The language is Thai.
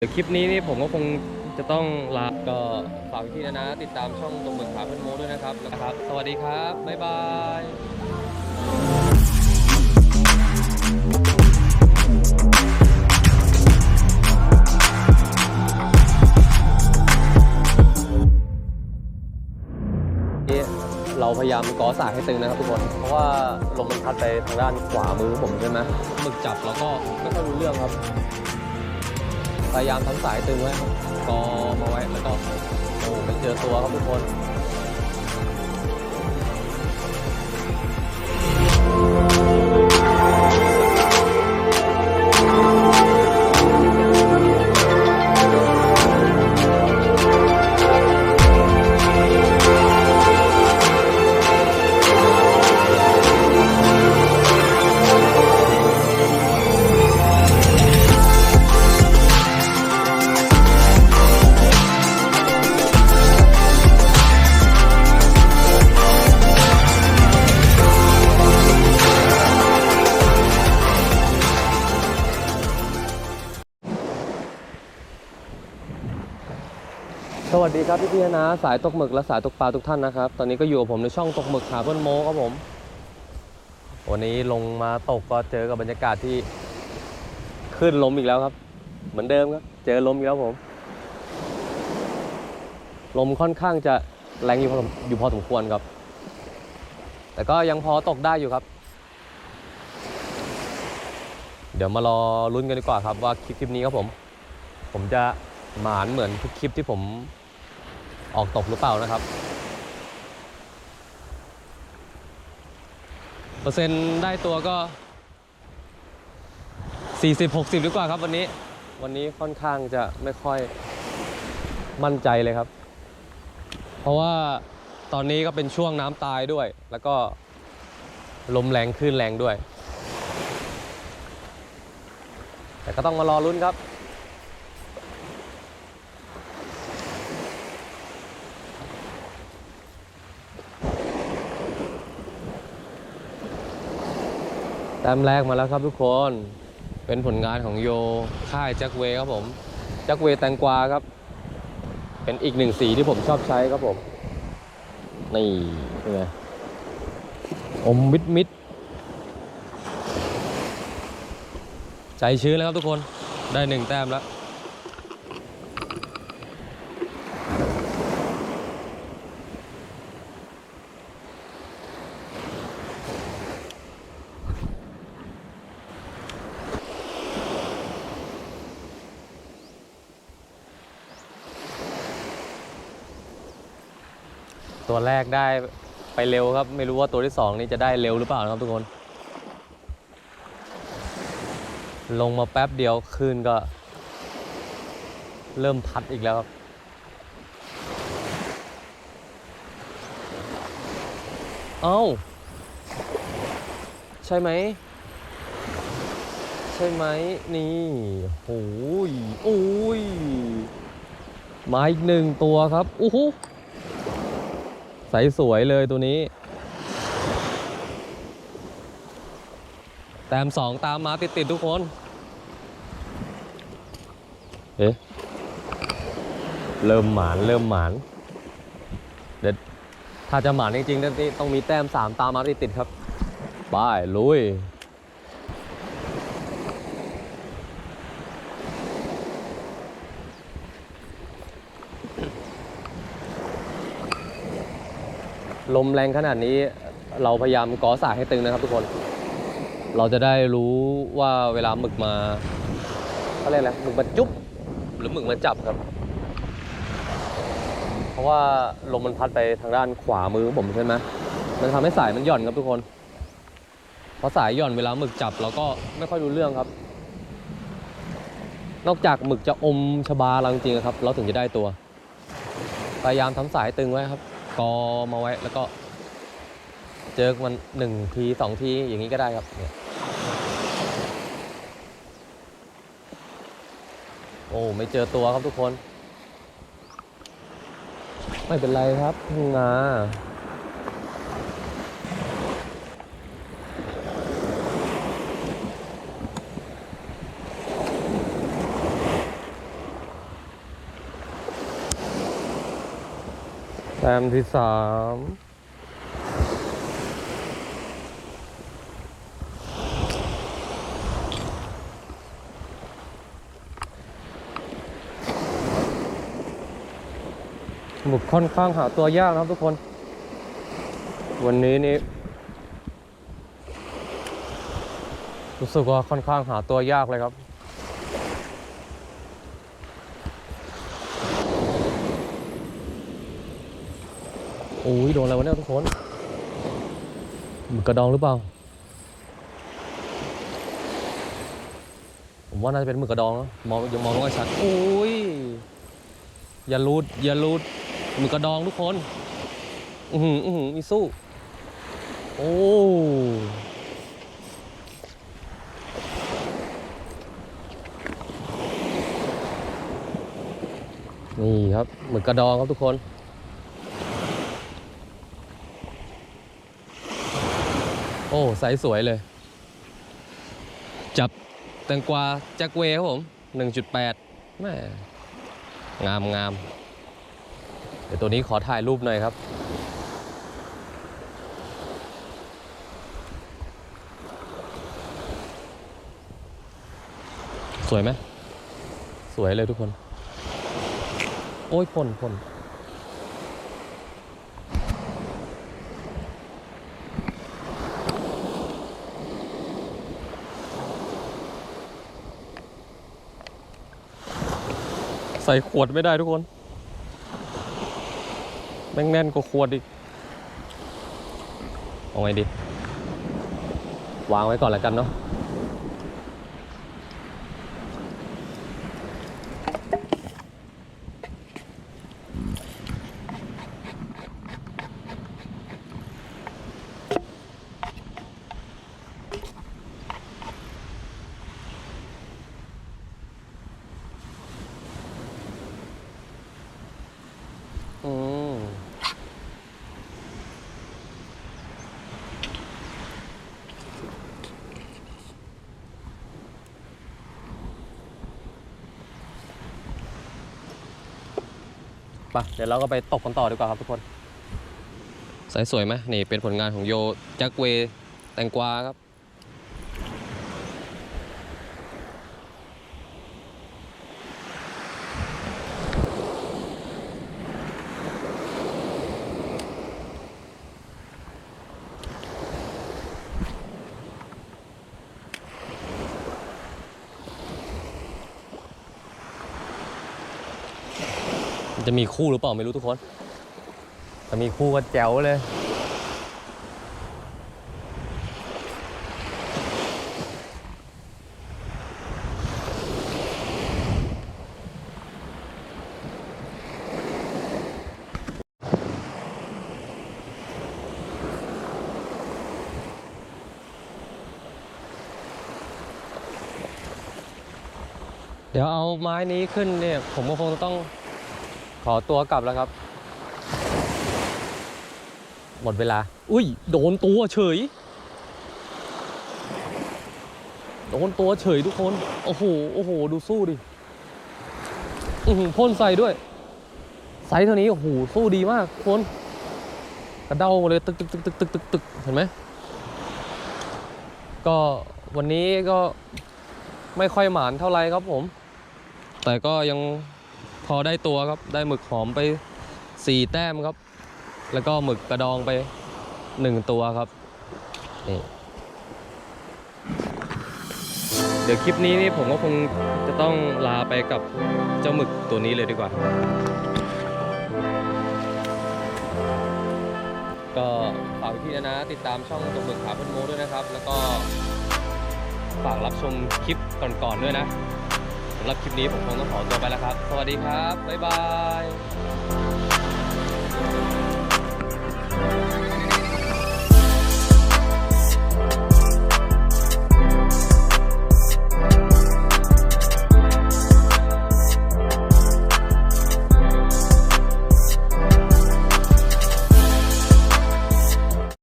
เดี๋ยวคลิปนี้นี่ผมก็คงจะต้องลา ก็ฝากพี่ๆนะนะ ติดตามช่องตรงมือขาเพื่อนโมด้วยนะครับนะครับ สวัสดีครับ บ๊ายบายนี่เราพยายามก่อสายให้ตึงนะครับทุกคน เพราะว่าลมมันพัดไปทางด้านขวามือผมใช่ไหมหมึกจับแล้วก็ไม่ค่อยรู้เรื่องครับ พยายามทั้งสายตึงไว้ครับกอมาไว้แล้วก็โอ้ไปเจอตัวครับทุกคน สวัสดีครับพี่พี่นะ สายตกหมึกและสายตกปลาทุกท่านนะครับ ตอนนี้ก็อยู่กับผมในช่องตกหมึกหาเพื่อนโมครับผม วันนี้ลงมาตกก็เจอกับบรรยากาศที่ขึ้นลมอีกแล้วครับ เหมือนเดิมครับ เจอลมอีกแล้วผม ลมค่อนข้างจะแรงอยู่พอสมอยู่พอสมควรครับ แต่ก็ยังพอตกได้อยู่ครับ เดี๋ยวมารอลุ้นกันดีกว่าครับว่าคลิปคลิปนี้ครับผม ผมจะหมานเหมือนทุกคลิปที่ผม ออกตกหรือเปล่านะครับ เปอร์เซ็นต์ได้ตัวก็ 40 60 ดีกว่าครับวันนี้ วันนี้ค่อนข้างจะไม่ค่อยมั่นใจเลยครับ เพราะว่าตอนนี้ก็เป็นช่วงน้ำตายด้วย แล้วก็ลมแรงคลื่นแรงด้วย แต่ก็ต้องมารอลุ้นครับ ต้มแรกมาแล้วครับทุกคน เป็นผลงานของโยค่ายแจ็คเวครับผมแจ็คเวแตงกวาครับ เป็นอีกหนึ่งสีที่ผมชอบใช้ครับผม นี่เป็นไงอมมิดมิดใจชื้นแล้วครับทุกคน ได้หนึ่งแต้มแล้ว ตัวแรกได้ไปเร็วครับ ไม่รู้ว่าตัวที่สองนี่จะได้เร็วหรือเปล่านะครับทุกคน ลงมาแป๊บเดียวคลื่นก็ เริ่มพัดอีกแล้วครับเอ้า ใช่ไหม ใช่ไหม นี่โอ้ยโอ้ยมาอีกหนึ่งตัวครับโอ้โห ใสสวยเลยตัวนี้ แต้มสองตามมาติด ๆ ทุกคน เอ๊ะ เริ่มหมาน เริ่มหมาน เดี๋ยวถ้าจะหมานจริงๆต้องมีแต้มสามตามมาติด ๆ ครับบายลุย ลมแรงขนาดนี้เราพยายามก่อสายให้ตึงนะครับทุกคน เราจะได้รู้ว่าเวลาหมึกมาเขาเรียกอะไรหมึกมาจุ๊บหรือหมึกมาจับครับ เพราะว่าลมมันพัดไปทางด้านขวามือของผมใช่ไหมมันทำให้สายมันหย่อนครับทุกคนพอสายหย่อนเวลาหมึกจับเราก็ไม่ค่อยรู้เรื่องครับ นอกจากหมึกจะอมชบาเราจริงๆครับ เราถึงจะได้ตัว พยายามทำสายตึงไว้ครับ กอมาไว้แล้วก็ เจอมันหนึ่งทีสองทีอย่างนี้ก็ได้ครับเนี่ยโอ้ไม่เจอตัวครับทุกคน ไม่เป็นไรครับงา ต้มที่สามหมึกค่อนข้างหาตัวยากนะครับทุกคน วันนี้นี่รู้สึกว่าค่อนข้างหาตัวยากเลยครับ อ้ยโดนอะไรวะเนี่ยทุกคนมึกกระดองหรือเปล่า ผมว่าน่าจะเป็นหมึกกระดองนะมองยังมองไม่ชัดโอ้ยอย่ารูดอย่ารูดหมึกกระดองทุกคน อือหืออือหือมีสู้ โอ้นี่ครับหมึกกระดองครับทุกคน อ้ไซส์สวยเลย จับแตงกวาแจ็คเวครับผม 1.8แม่งามงามเดี๋ยวตัวนี้ขอถ่ายรูปหน่อยครับ สวยไหม สวยเลยทุกคน โอ้ยพ่นพ่น ใส่ขวดไม่ได้ทุกคนแม่งแน่นกว่าขวดอีกเอาไงดี วางไว้ก่อนแล้วกันเนาะ ปะเดี๋ยวเราก็ไปตกกันต่อดีกว่าครับทุกคน สายสวยไหมนี่เป็นผลงานของโยจักเวแตงกวาครับ จะมีคู่หรือเปล่าไม่รู้ทุกคนถ้ามีคู่ก็แจ๋วเลย เดี๋ยวเอาไม้นี้ขึ้นเนี่ย ผมก็คงจะต้อง ขอตัวกลับแล้วครับ หมดเวลา อุ้ย โดนตัวเฉย โดนตัวเฉยทุกคน โอ้โห โอ้โห ดูสู้ดิ อือหือพ่นใส่ด้วย ไซส์เท่านี้ โอ้โห สู้ดีมากคนกระเด้าเลยตึกตึกตึกตึกตึกตึกตึกเห็นไหม ก็วันนี้ก็ไม่ค่อยหมานเท่าไหรครับผม แต่ก็ยัง พอได้ตัวครับได้หมึกหอมไปสี่แต้มครับ แล้วก็หมึกกระดองไปหนึ่งตัวครับนี่เดี๋ยวคลิปนี้นี่ผมก็คงจะต้องลาไปกับเจ้าหมึกตัวนี้เลยดีกว่า ก็ฝากพี่นะนะ ติดตามช่องตกหมึกขาเพันโมด้วยนะครับ แล้วก็ฝากรับชมคลิปก่อนๆด้วยนะ หรับคลิปนี้ผมคงต้องขอตัวไปแล้วครับ สวัสดีครับ บ๊ายบาย